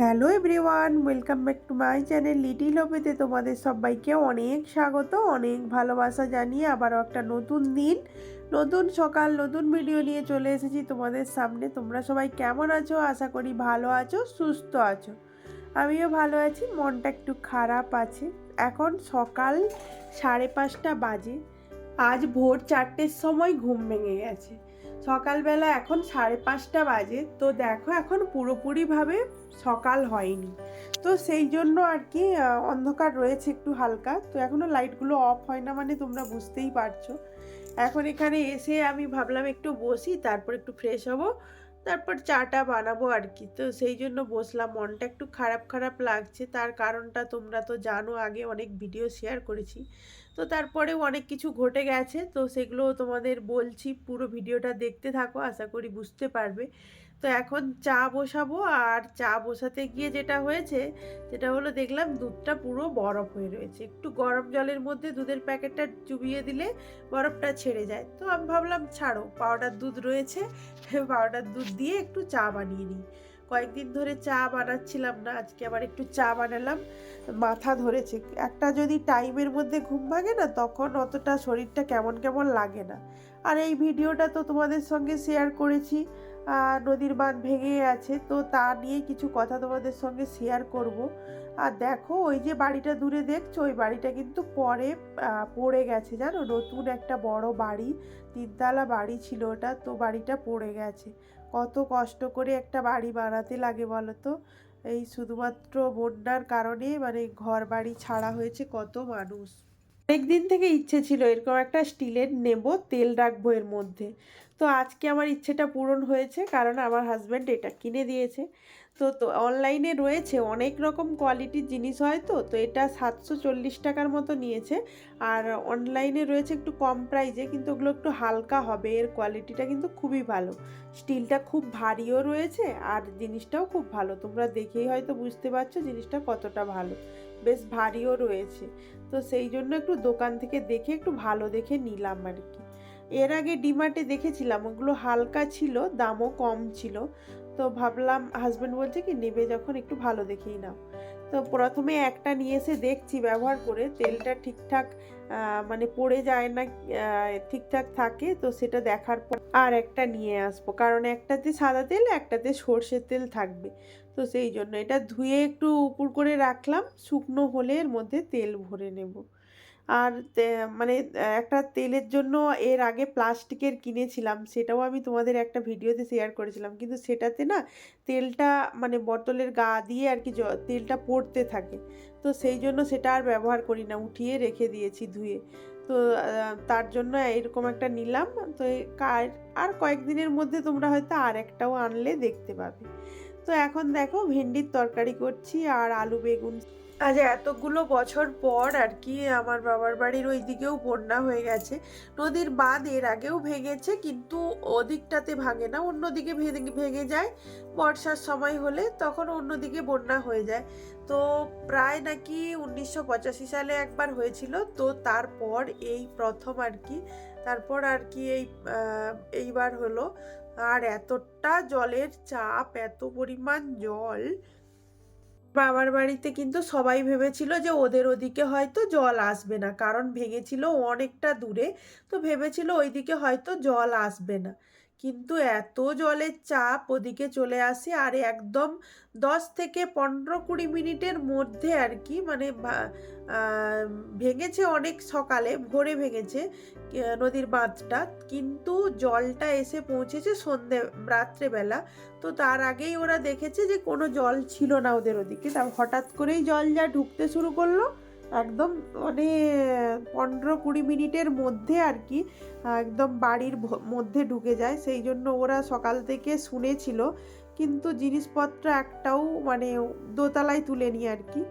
Hello everyone, welcome back to my channel little হোপেতে তোমাদের সবাইকে অনেক স্বাগত, অনেক ভালোবাসা জানিয়ে আবারও একটা নতুন দিন, নতুন সকাল, নতুন ভিডিও নিয়ে চলে এসেছি তোমাদের সামনে। তোমরা সবাই কেমন আছো? আশা করি ভালো আছো, সুস্থ আছো। আমিও ভালো আছি, মনটা একটু খারাপ আছে। এখন সকাল সাড়ে পাঁচটা বাজে, আজ ভোর চারটের সময় ঘুম ভেঙে গেছে। সকালবেলা এখন সাড়ে পাঁচটা বাজে, তো দেখো এখন পুরোপুরিভাবে সকাল হয়নি। তো সেই জন্য আর কি অন্ধকার রয়েছে একটু হালকা। তো এখনও লাইটগুলো অফ হয় না মানে তোমরা বুঝতেই পারছ। এখন এখানে এসে আমি ভাবলাম একটু বসি, তারপর একটু ফ্রেশ হব, তারপর চাটা বানাবো আর কি। তো সেই জন্য বসলাম। মনটা একটু খারাপ খারাপ লাগছে। তার কারণটা তোমরা তো জানো, আগে অনেক ভিডিও শেয়ার করেছি। তো তারপরেও অনেক কিছু ঘটে গেছে। তো সেগুলো তোমাদের বলছি, পুরো ভিডিওটা দেখতে থাকো, আশা করি বুঝতে পারবে। তো এখন চা বসাবো আর চা বসাতে গিয়ে যেটা হয়েছে, যেটা হলো দেখলাম দুধটা পুরো বরফ হয়ে রয়েছে। একটু গরম জলের মধ্যে দুধের প্যাকেটটা চুবিয়ে দিলে বরফটা ছেড়ে যায়। তো আমি ভাবলাম, ছাড়ো পাউডার দুধ রয়েছে পাউডার দুধ দিয়ে একটু চা বানিয়ে নিই। কয়েকদিন ধরে চা বানাচ্ছিলাম না, আজকে আবার একটু চা বানালাম। মাথা ধরেছে। একটা যদি টাইমের মধ্যে ঘুম ভাঙে না, তখন অতটা শরীরটা কেমন কেমন লাগে না। আর এই ভিডিওটা তো তোমাদের সঙ্গে শেয়ার করেছি। নদীর বাঁধ ভেঙে আছে। তো তা নিয়ে কিছু কথা তোমাদের সঙ্গে শেয়ার করব। আর দেখো, ওই যে বাড়িটা দূরে দেখছ, ওই বাড়িটা কিন্তু পরে পড়ে গেছে, জানো? নতুন একটা বড় বাড়ি, তিনতলা বাড়ি ছিল ওটা, তো বাড়িটা পড়ে গেছে। কত কষ্ট করে একটা বাড়ি বানাতে লাগে বলো তো এই শুধুমাত্র বন্যার কারণে মানে ঘর বাড়ি ছাড়া হয়েছে কত মানুষ। অনেক দিন থেকে ইচ্ছে ছিল এরকম একটা স্টিলের নেব, তেল রাখব এর মধ্যে। তো আজকে আমার ইচ্ছেটা পূরণ হয়েছে, কারণ আমার হাজব্যান্ড এটা কিনে দিয়েছে। তো তো অনলাইনে রয়েছে অনেক রকম কোয়ালিটির জিনিস হয় তো তো এটা সাতশো চল্লিশ টাকার মতো নিয়েছে। আর অনলাইনে রয়েছে একটু কম প্রাইজে কিন্তু ওগুলো একটু হালকা হবে, এর কোয়ালিটিটা কিন্তু খুবই ভালো। স্টিলটা খুব ভারীও রয়েছে আর জিনিসটাও খুব ভালো, তোমরা দেখেই হয়তো বুঝতে পারছ জিনিসটা কতটা ভালো। বেশ ভারীও রয়েছে। তো সেই জন্য একটু দোকান থেকে দেখে একটু ভালো দেখে নিলাম আর কি। এর আগে ডিমার্টে দেখেছিলাম, ওগুলো হালকা ছিল, দামও কম ছিল। তো ভাবলাম হাজব্যান্ড বলছে কি, নেবে যখন, একটু ভালো দেখেই নাও। তো প্রথমে একটা নিয়ে এসে দেখছি ব্যবহার করে, তেলটা ঠিকঠাক মানে পড়ে যায় না ঠিকঠাক থাকে, তো সেটা দেখার পর আর একটা নিয়ে আসব। কারণ একটাতে সাদা তেল, একটাতে সর্ষের তেল থাকবে। তো সেই জন্য এটা ধুয়ে একটু উপর করে রাখলাম, শুকনো হলে এর মধ্যে তেল ভরে নেব। আর মানে একটা তেলের জন্য এর আগে প্লাস্টিকের কিনেছিলাম, সেটাও আমি তোমাদের একটা ভিডিওতে শেয়ার করেছিলাম। কিন্তু সেটাতে না, তেলটা মানে বোতলের গা দিয়ে আর কি তেলটা পড়তে থাকে। তো সেই জন্য সেটা আর ব্যবহার করি না, উঠিয়ে রেখে দিয়েছি ধুয়ে। তো তার জন্য এরকম একটা নিলাম। তো আর কয়েকদিনের মধ্যে তোমরা হয়তো আর একটাও আনলে দেখতে পাবে। তো এখন দেখো, ভেন্ডির তরকারি করছি আর আলু, বেগুন আজ এতগুলো বছর পর আর কি আমার বাবার বাড়ির ওই দিকেও বন্যা হয়ে গেছে। নদীর বাঁধ এর আগেও ভেঙেছে, কিন্তু ওদিকটাতে ভাঙে না, অন্যদিকে ভেঙে যায়। বর্ষার সময় হলে তখন অন্যদিকে বন্যা হয়ে যায়। তো প্রায় নাকি উনিশশো পঁচাশি সালে একবার হয়েছিল, তো তারপর এই প্রথম আর কি, তারপর আর কি এই এইবার হলো। আর এতটা জলের চাপ, এত পরিমাণ জল বাবার বাড়িতে কিন্তু সবাই ভেবেছিল যে ওদের ওদিকে হয়তো জল আসবে না, কারণ ভেঙেছিল অনেকটা দূরে। তো ভেবেছিল ওইদিকে হয়তো জল আসবে না। কিন্তু এত জলের চাপ ওদিকে চলে আসে আর একদম দশ থেকে পনেরো কুড়ি মিনিটের মধ্যে আর কি মানে ভেঙেছে অনেক সকালে, ভোরে ভেঙেছে। নদীর বাঁধটা, কিন্তু জলটা এসে পৌঁছেছে সন্ধে, রাত্রেবেলা। তো তার আগেই ওরা দেখেছে যে কোনো জল ছিল না ওদের ওদিকে। তা হঠাৎ করেই জল যা ঢুকতে শুরু করল, একদম মানে পনেরো কুড়ি মিনিটের মধ্যে আর কি, একদম বাড়ির মধ্যে ঢুকে যায়। সেই জন্য ওরা সকাল থেকে শুনেছিল, কিন্তু জিনিসপত্র একটাও মানে দোতলায় তুলেনি আর কি।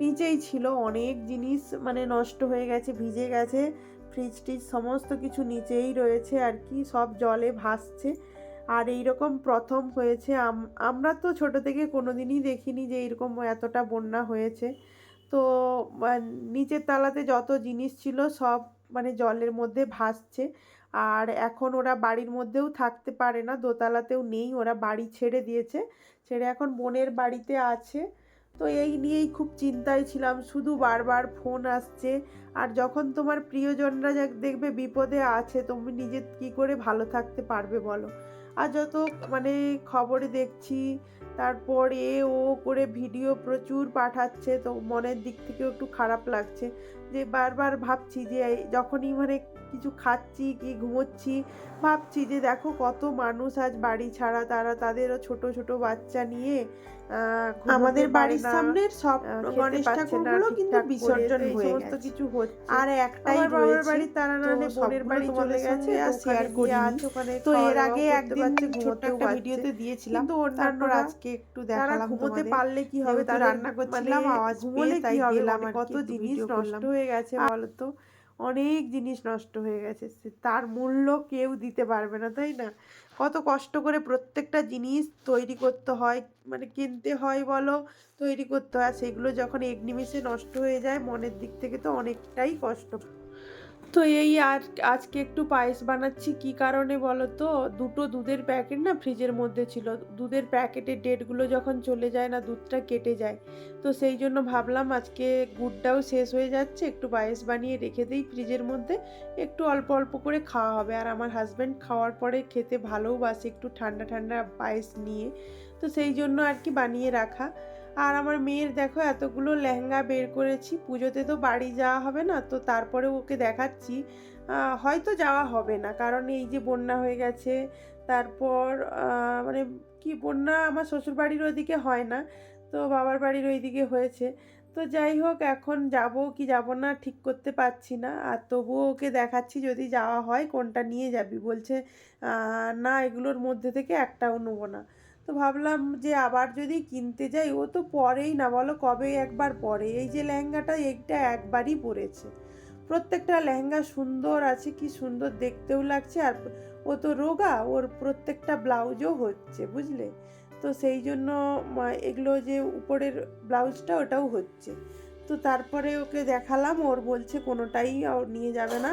নিচেই ছিল অনেক জিনিস মানে নষ্ট হয়ে গেছে, ভিজে গেছে। ফ্রিজ টিজ সমস্ত কিছু নিচেই রয়েছে আর কি, সব জলে ভাসছে। আর এই রকম প্রথম হয়েছে, আম- আমরা তো ছোট থেকে কোনো দিনই দেখিনি যে এরকম এতটা বন্যা হয়েছে। তো নিচের তালাতে যত জিনিস ছিল সব মানে জলের মধ্যে ভাসছে। আর এখন ওরা বাড়ির মধ্যেও থাকতে পারে না, দোতলাতেও নেই, ওরা বাড়ি ছেড়ে দিয়েছে। ছেড়ে এখন বোনের বাড়িতে আছে। তো এই নিয়েই খুব চিন্তায় ছিলাম, শুধু বারবার ফোন আসছে। আর যখন তোমার প্রিয়জনরা দেখবে বিপদে আছে, তুমি নিজে কি করে ভালো থাকতে পারবে বলো? আর যত মানে খবরে দেখছি, তারপর এ ও করে ভিডিও প্রচুর পাঠাচ্ছে, তো মনের দিক থেকেও একটু খারাপ লাগছে। যে বারবার ভাবছি যে, যখনই মানে কিছু খাচ্ছি কি ঘুমোচ্ছি ভাবছি যে দেখো কত মানুষ আজ বাড়ি ছাড়া তারা তাদেরও ছোট ছোট বাচ্চা নিয়ে আমাদের বাড়ির সামনের সব গণেশ ঠাকুরগুলো কিন্তু বিসর্জন তো হয়ে গেছে। কিছু হচ্ছে। আর একটাই বাবার বাড়ি তারা তো নাহলে বোনের বাড়ি চলে গেছে আর শেয়ার ওখানে তো এর আগে একদিন ছোট্ট একটা ভিডিওতে দিয়েছিলাম তারপর অন্যান্যরা আজকে একটু দেখালাম ঘুমোতে পারলে কি হবে? রান্না করছিলাম, মানে আওয়াজ পেয়ে তাই গেলাম মানে কত জিনিস নষ্ট হয়ে গেছে বলতো অনেক জিনিস নষ্ট হয়ে গেছে। তার মূল্য কেউ দিতে পারবে না, তাই না? কত কষ্ট করে প্রত্যেকটা জিনিস তৈরি করতে হয় মানে কিনতে হয় বলো, তৈরি করতে হয়। সেগুলো যখন এক নিমিষে নষ্ট হয়ে যায়, মনের দিক থেকে তো অনেকটাই কষ্ট। তো এই আর আজকে একটু পায়েস বানাচ্ছি, কি কারণে বলো তো দুটো দুধের প্যাকেট না ফ্রিজের মধ্যে ছিল। দুধের প্যাকেটের ডেটগুলো যখন চলে যায় না, দুধটা কেটে যায়। তো সেই জন্য ভাবলাম আজকে গুড়টাও শেষ হয়ে যাচ্ছে, একটু পায়েস বানিয়ে রেখে দিই ফ্রিজের মধ্যে। একটু অল্প অল্প করে খাওয়া হবে। আর আমার হাজব্যান্ড খাওয়ার পরে খেতে ভালোবাসে একটু ঠান্ডা ঠান্ডা পায়েস নিয়ে। তো সেই জন্য আর কি বানিয়ে রাখা। আর আমার মেয়ের দেখো এতগুলো লেহেঙ্গা বের করেছি, পুজোতে তো বাড়ি যাওয়া হবে না, তো তারপরে ওকে দেখাচ্ছি। আহ, হয়তো যাওয়া হবে না। কারণ এই যে বন্যা হয়ে গেছে তারপর মানে কি বন্যা আমার শ্বশুর বাড়ির ওইদিকে হয় না তো বাবার বাড়ির ওইদিকে হয়েছে। তো যাই হোক এখন যাব কি যাব না ঠিক করতে পারছি না। আর তবুও ওকে দেখাচ্ছি যদি যাওয়া হয় কোনটা নিয়ে যাবি? বলছে না এগুলোর মধ্যে থেকে একটাও নেব না। তো ভাবলাম যে আবার যদি কিনতে যাই ও তো পরেই না বলো কবে একবার পরে? এই যে লেহেঙ্গাটা এইটা একবারই পরেছে। প্রত্যেকটা লেহেঙ্গা সুন্দর আছে, কি সুন্দর দেখতেও লাগছে। আর ও তো রোগা, ওর প্রত্যেকটা ব্লাউজও হচ্ছে, বুঝলে? তো সেই জন্য এগুলো যে উপরের ব্লাউজটা, ওটাও হচ্ছে। তো তারপরে ওকে দেখালাম, ওর বলছে কোনোটাই নিয়ে যাবে না।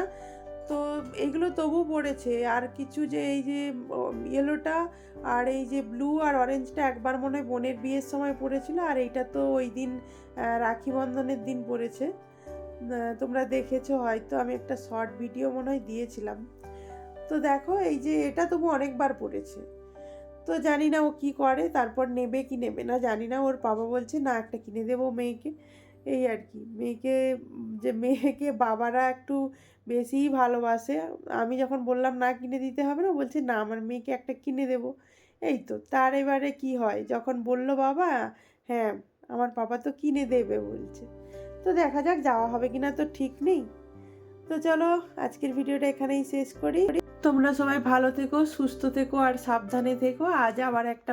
তো এগুলো তবু পড়েছে, আর কিছু যে এই যে ইয়েলোটা, আর এই যে ব্লু আর অরেঞ্জটা একবার মনে হয় বোনের বিয়ের সময় পড়েছিল, আর এইটা তো ওই দিন রাখি বন্ধনের দিন পড়েছে। তোমরা দেখেছ, হয়তো আমি একটা শর্ট ভিডিও মনে হয় দিয়েছিলাম। তো দেখো, এই যে এটা তবু অনেকবার পড়েছে। তো জানি না ও কি করে, তারপর নেবে কি নেবে না, জানি না। ওর বাবা বলছে, না, একটা কিনে দেবো মেয়েকে। এই আর কি। মেয়েকে, যে মেয়েকে বাবারা একটু বেশিই ভালোবাসে। আমি যখন বললাম, না, কিনে দিতে হবে না বলছে, না, আমার মেয়েকে একটা কিনে দেবো। এই তো, তার এবারে কি হয়? যখন বলল বাবা হ্যাঁ আমার বাবা তো কিনে দেবে, বলছে। তো দেখা যাক যাওয়া হবে কিনা তো ঠিক নেই। তো চলো আজকের ভিডিওটা এখানেই শেষ করি। তোমরা সবাই ভালো থেকো, সুস্থ থেকো আর সাবধানে থেকো। আজ আবার একটা